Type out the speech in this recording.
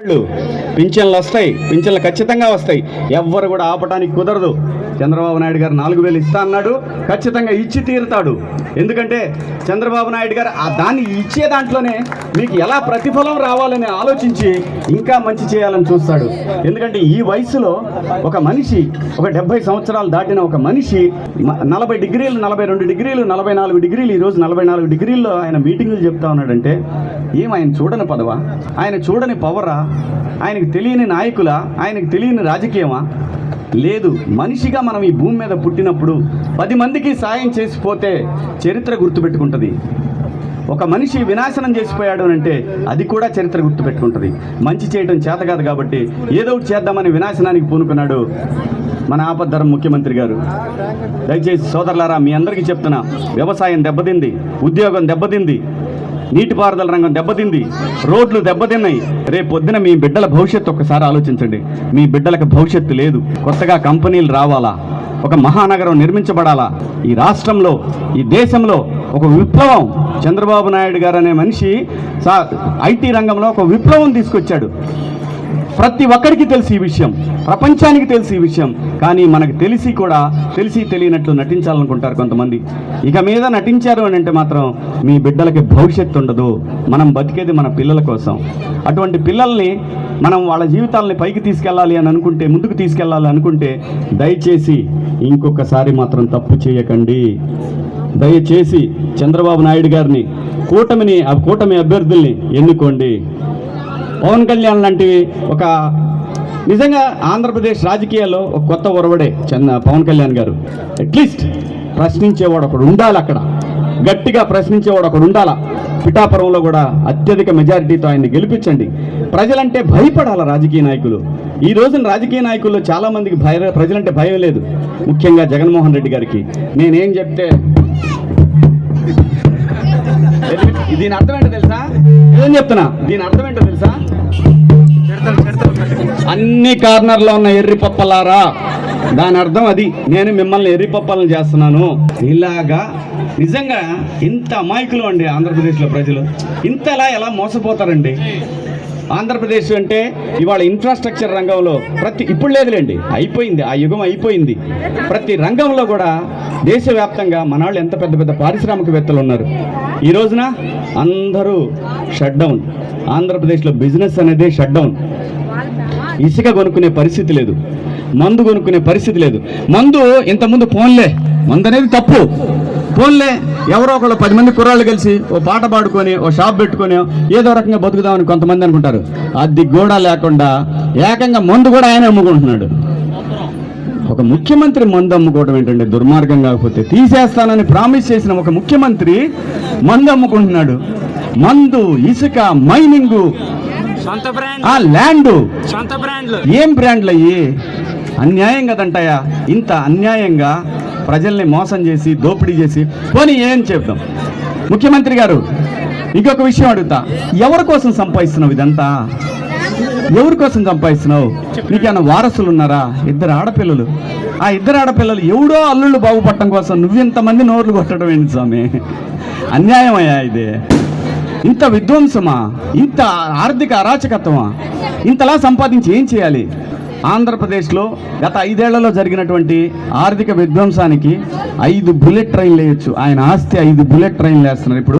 వాళ్ళు. పింఛన్లు వస్తాయి పింఛన్లు ఖచ్చితంగా వస్తాయి. ఎవ్వరు కూడా ఆపటానికి కుదరదు. చంద్రబాబు నాయుడు గారు నాలుగు వేలు ఇస్తా అన్నాడు ఖచ్చితంగా ఇచ్చి తీరుతాడు. ఎందుకంటే చంద్రబాబు నాయుడు గారు ఆ దాన్ని ఇచ్చే దాంట్లోనే మీకు ఎలా ప్రతిఫలం రావాలని ఆలోచించి ఇంకా మంచి చేయాలని చూస్తాడు. ఎందుకంటే ఈ వయసులో ఒక మనిషి ఒక డెబ్బై సంవత్సరాలు దాటిన ఒక మనిషి మ- నలభై డిగ్రీలు నలభై రెండు డిగ్రీలు నలభై నాలుగు డిగ్రీలు ఈరోజు నలభై నాలుగు డిగ్రీల్లో ఆయన మీటింగులు చెప్తా ఉన్నాడంటే ఏం ఆయన చూడని పదవా? ఆయన చూడని పవరా ఆయనకు తెలియని నాయకుల ఆయనకు తెలియని రాజకీయమా? లేదు మనిషిగా మనం ఈ భూమి మీద పుట్టినప్పుడు పది మందికి సాయం చేసిపోతే చరిత్ర గుర్తుపెట్టుకుంటుంది. ఒక మనిషి వినాశనం చేసిపోయాడు అని అంటే అది కూడా చరిత్ర గుర్తుపెట్టుకుంటుంది. మంచి చేయడం చేత కాదు కాబట్టి ఏదో ఒకటి చేద్దామని వినాశనానికి పూనుకున్నాడు మన ఆపద్ధరం ముఖ్యమంత్రి గారు. దయచేసి సోదరులారా మీ అందరికీ చెప్తున్నా వ్యవసాయం దెబ్బతింది ఉద్యోగం దెబ్బతింది నీటిపారుదల రంగం దెబ్బతింది. రోడ్లు దెబ్బతిన్నాయి. రేపు పొద్దున మీ బిడ్డల భవిష్యత్తు ఒక్కసారి ఆలోచించండి. మీ బిడ్డలకు భవిష్యత్తు లేదు. కొత్తగా కంపెనీలు రావాలా? ఒక మహానగరం నిర్మించబడాలా? ఈ రాష్ట్రంలో ఈ దేశంలో ఒక విప్లవం. చంద్రబాబు నాయుడు గారు అనే మనిషి సా- ఐటీ రంగంలో ఒక విప్లవం తీసుకొచ్చాడు. ప్రతి ఒక్కరికి తెలిసి ఈ విషయం. ప్రపంచానికి తెలిసి ఈ విషయం. కానీ మనకు తెలిసి కూడా తెలిసి తెలియనట్లు నటించాలనుకుంటారు కొంతమంది. ఇక మీద నటించారు అని అంటే మాత్రం మీ బిడ్డలకి భవిష్యత్తు ఉండదు. మనం బతికేది మన పిల్లల కోసం. అటువంటి పిల్లల్ని మనం వాళ్ళ జీవితాలని పైకి తీసుకెళ్ళాలి అని అనుకుంటే ముందుకు తీసుకెళ్ళాలి అనుకుంటే దయచేసి ఇంకొకసారి మాత్రం తప్పు చేయకండి. దయచేసి చంద్రబాబు నాయుడు గారిని కూటమిని ఆ కూటమి అభ్యర్థుల్ని ఎన్నుకోండి. పవన్ కళ్యాణ్ లాంటివి ఒక నిజంగా ఆంధ్రప్రదేశ్ రాజకీయాల్లో ఒక కొత్త ఒరవడే చంద పవన్ కళ్యాణ్ గారు. అట్లీస్ట్ ప్రశ్నించేవాడు ఒకడు ఉండాలి అక్కడ. గట్టిగా ప్రశ్నించేవాడు ఒకడు ఉండాలా. పిఠాపురంలో కూడా అత్యధిక మెజారిటీతో ఆయన్ని గెలిపించండి. ప్రజలంటే భయపడాల రాజకీయ నాయకులు. ఈ రోజున రాజకీయ నాయకుల్లో చాలామందికి భయ ప్రజలంటే భయం లేదు. ముఖ్యంగా జగన్మోహన్ రెడ్డి గారికి. నేనేం చెప్తే దీని అర్థం ఏంటో తెలుసా? ఏం చెప్తున్నా? దీని అర్థం ఏంటో తెలుసా? అన్ని కార్నర్లో ఉన్న ఎర్రి పప్పలారా? దాని అర్థం అది. నేను మిమ్మల్ని ఎర్రి పప్పలను చేస్తున్నాను. ఇలాగా నిజంగా ఇంత అమాయకులు అండి ఆంధ్రప్రదేశ్లో ప్రజలు. ఇంతలా ఎలా మోసపోతారండి? ఆంధ్రప్రదేశ్ అంటే ఇవాళ ఇన్ఫ్రాస్ట్రక్చర్ రంగంలో ప్రతి ఇప్పుడు లేదులేండి అయిపోయింది ఆ యుగం అయిపోయింది. ప్రతి రంగంలో కూడా దేశవ్యాప్తంగా మనాళ్ళు ఎంత పెద్ద పెద్ద పారిశ్రామికవేత్తలు ఉన్నారు. ఈ రోజున అందరూ షట్ డౌన్ ఆంధ్రప్రదేశ్లో బిజినెస్ అనేది షట్ డౌన్ ఇసుక కొనుక్కునే పరిస్థితి లేదు. మందు కొనుక్కునే పరిస్థితి లేదు. మందు ఇంతకుముందు ఫోన్లే మందు అనేది తప్పు. ఫోన్లే. ఎవరో ఒకళ్ళు పది మంది కుర్రాళ్ళు కలిసి ఓ పాట పాడుకొని ఓ షాప్ పెట్టుకొని ఏదో రకంగా బతుకుదామని కొంతమంది అనుకుంటారు. అది కూడా లేకుండా ఏకంగా మందు కూడా ఆయన అమ్ముకుంటున్నాడు. ఒక ముఖ్యమంత్రి మందు అమ్ముకోవడం ఏంటంటే దుర్మార్గం కాకపోతే తీసేస్తానని ప్రామిస్ చేసిన ఒక ముఖ్యమంత్రి మందు అమ్ముకుంటున్నాడు. మందు ఇసుక మైనింగు ఆ ల్యాండ్ ఏం బ్రాండ్లు అయ్యి? అన్యాయం కదంటాయా ఇంత అన్యాయంగా ప్రజల్ని మోసం చేసి దోపిడీ చేసి పోనీ ఏం చెప్దాం ముఖ్యమంత్రి గారు ఇంకొక విషయం అడుగుతా. ఎవరి కోసం సంపాదిస్తున్నావు ఇదంతా? ఎవరి కోసం సంపాదిస్తున్నావు? నీకేమైనా వారసులు ఉన్నారా ఇద్దరు ఆడపిల్లలు. ఆ ఇద్దరు ఆడపిల్లలు ఎవడో అల్లుళ్ళు బాగుపడటం కోసం నువ్వెంతమంది నోర్లు కొట్టడం ఏంటి స్వామి? అన్యాయమయ్యా ఇది. ఇంత విధ్వంసమా? ఇంత ఆర్థిక అరాచకత్వమా? ఇంతలా సంపాదించి ఏం చేయాలి? ఆంధ్రప్రదేశ్లో గత ఐదేళ్ళలో జరిగినటువంటి ఆర్థిక విధ్వంసానికి ఐదు బుల్లెట్ ట్రైన్లు వేయొచ్చు. ఆయన ఆస్తి ఐదు బుల్లెట్ ట్రైన్లు వేస్తున్నారు. ఇప్పుడు